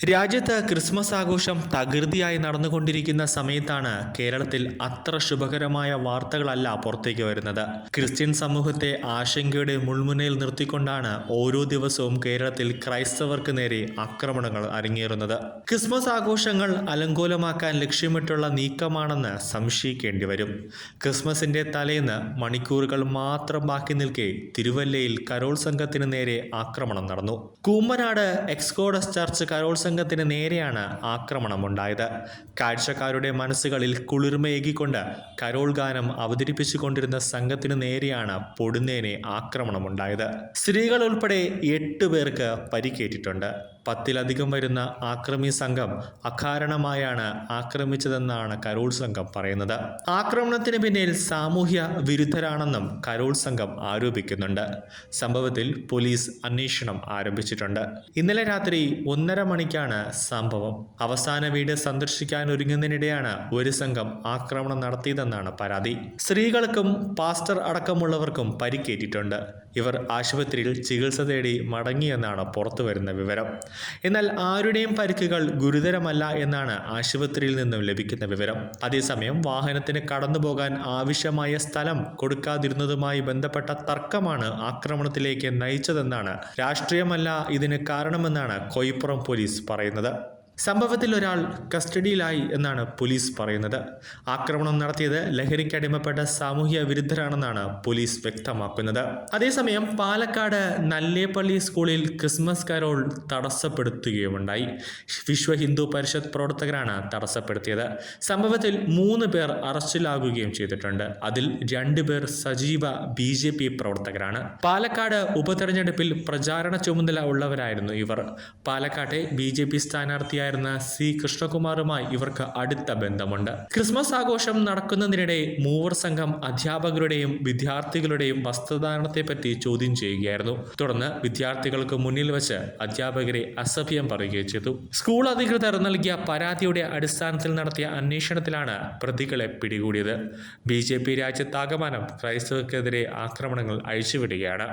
രാജ്യത്ത് ക്രിസ്മസ് ആഘോഷം തകൃതിയായി നടന്നുകൊണ്ടിരിക്കുന്ന സമയത്താണ് കേരളത്തിൽ അത്ര ശുഭകരമായ വാർത്തകളല്ല പുറത്തേക്ക് വരുന്നത്. ക്രിസ്ത്യൻ സമൂഹത്തെ ആശങ്കയുടെ മുൾമുനയിൽ നിർത്തിക്കൊണ്ടാണ് ഓരോ ദിവസവും കേരളത്തിൽ ക്രൈസ്തവർക്ക് നേരെ ആക്രമണങ്ങൾ അരങ്ങേറുന്നത്. ക്രിസ്മസ് ആഘോഷങ്ങൾ അലങ്കോലമാക്കാൻ ലക്ഷ്യമിട്ടുള്ള നീക്കമാണെന്ന് സംശയിക്കേണ്ടി വരും. ക്രിസ്മസിന്റെ തലേന്ന് മണിക്കൂറുകൾ മാത്രം ബാക്കി നിൽക്കെ തിരുവല്ലയിൽ കരോൾ സംഘത്തിന് നേരെ ആക്രമണം നടന്നു. കൂമ്പനാട് എക്സ്കോഡസ് ചർച്ച് കരോൾ സംഘത്തിന് നേരെയാണ് ആക്രമണം ആക്രമണമുണ്ടായത്. കാഴ്ചക്കാരുടെ മനസ്സുകളിൽ കുളിർമയേകിക്കൊണ്ട് കരോൾ ഗാനം അവതരിപ്പിച്ചുകൊണ്ടിരുന്ന സംഘത്തിന് നേരെയാണ് പൊടുന്നേനെ ആക്രമണമുണ്ടായത്. സ്ത്രീകൾ ഉൾപ്പെടെ എട്ട് പേർക്ക് പരിക്കേറ്റിട്ടുണ്ട്. പത്തിലധികം വരുന്ന ആക്രമി സംഘം അകാരണമായാണ് ആക്രമിച്ചതെന്നാണ് കരോൾ സംഘം പറയുന്നത്. ആക്രമണത്തിന് പിന്നിൽ സാമൂഹ്യ വിരുദ്ധരാണെന്നും കരോൾ സംഘം ആരോപിക്കുന്നുണ്ട്. സംഭവത്തിൽ പോലീസ് അന്വേഷണം ആരംഭിച്ചിട്ടുണ്ട്. ഇന്നലെ രാത്രി ഒന്നര മണിക്കാണ് സംഭവം? അവസാന വീട് സന്ദർശിക്കാൻ ഒരുങ്ങുന്നതിനിടെയാണ് ഒരു സംഘം ആക്രമണം നടത്തിയതെന്നാണ് പരാതി. സ്ത്രീകൾക്കും പാസ്റ്റർ അടക്കമുള്ളവർക്കും പരിക്കേറ്റിട്ടുണ്ട്. ഇവർ ആശുപത്രിയിൽ ചികിത്സ തേടി മടങ്ങിയെന്നാണ് പുറത്തുവരുന്ന വിവരം. എന്നാൽ ആരുടെയും പരിക്കുകൾ ഗുരുതരമല്ല എന്നാണ് ആശുപത്രിയിൽ നിന്നും ലഭിക്കുന്ന വിവരം. അതേസമയം വാഹനത്തിന് കടന്നുപോകാൻ ആവശ്യമായ സ്ഥലം കൊടുക്കാതിരുന്നതുമായി ബന്ധപ്പെട്ട തർക്കമാണ് ആക്രമണത്തിലേക്ക് നയിച്ചതെന്നാണ്. രാഷ്ട്രീയമല്ല ഇതിന് കാരണമെന്നാണ് കൊയ്പ്പുറം പോലീസ് പറയുന്നത്. സംഭവത്തിൽ ഒരാൾ കസ്റ്റഡിയിലായി എന്നാണ് പോലീസ് പറയുന്നത്. ആക്രമണം നടത്തിയത് ലഹരിക്കടിമപ്പെട്ട സാമൂഹ്യ വിരുദ്ധരാണെന്നാണ് പോലീസ് വ്യക്തമാക്കുന്നത്. അതേസമയം പാലക്കാട് നല്ലേപ്പള്ളി സ്കൂളിൽ ക്രിസ്മസ് കരോൾ തടസ്സപ്പെടുത്തുകയുമുണ്ടായി. വിശ്വ ഹിന്ദു പരിഷത്ത് പ്രവർത്തകരാണ് തടസ്സപ്പെടുത്തിയത്. സംഭവത്തിൽ മൂന്ന് പേർ അറസ്റ്റിലാകുകയും ചെയ്തിട്ടുണ്ട്. അതിൽ രണ്ടു പേർ സജീവ ബി ജെ പി പ്രവർത്തകരാണ്. പാലക്കാട് ഉപതെരഞ്ഞെടുപ്പിൽ പ്രചാരണ ചുമതല ഉള്ളവരായിരുന്നു ഇവർ. പാലക്കാട്ടെ ബി ജെ പി സ്ഥാനാർത്ഥിയായിരുന്ന സി കൃഷ്ണകുമാറുമായി ഇവർക്ക് അടുത്ത ബന്ധമുണ്ട്. ക്രിസ്മസ് ആഘോഷം നടക്കുന്നതിനിടെ മൂവർ സംഘം അധ്യാപകരുടെയും വിദ്യാർത്ഥികളുടെയും വസ്ത്രധാരണത്തെ പറ്റി ചോദ്യം ചെയ്യുകയായിരുന്നു. തുടർന്ന് വിദ്യാർത്ഥികൾക്ക് മുന്നിൽ വെച്ച് അധ്യാപകരെ അസഭ്യം പറയുകയും ചെയ്തു. സ്കൂൾ അധികൃതർ നൽകിയ പരാതിയുടെ അടിസ്ഥാനത്തിൽ നടത്തിയ അന്വേഷണത്തിലാണ് പ്രതികളെ പിടികൂടിയത്. ബി ജെ പി രാജ്യത്താകമാനം ക്രൈസ്തവർക്കെതിരെ ആക്രമണങ്ങൾ അഴിച്ചുവിടുകയാണ്.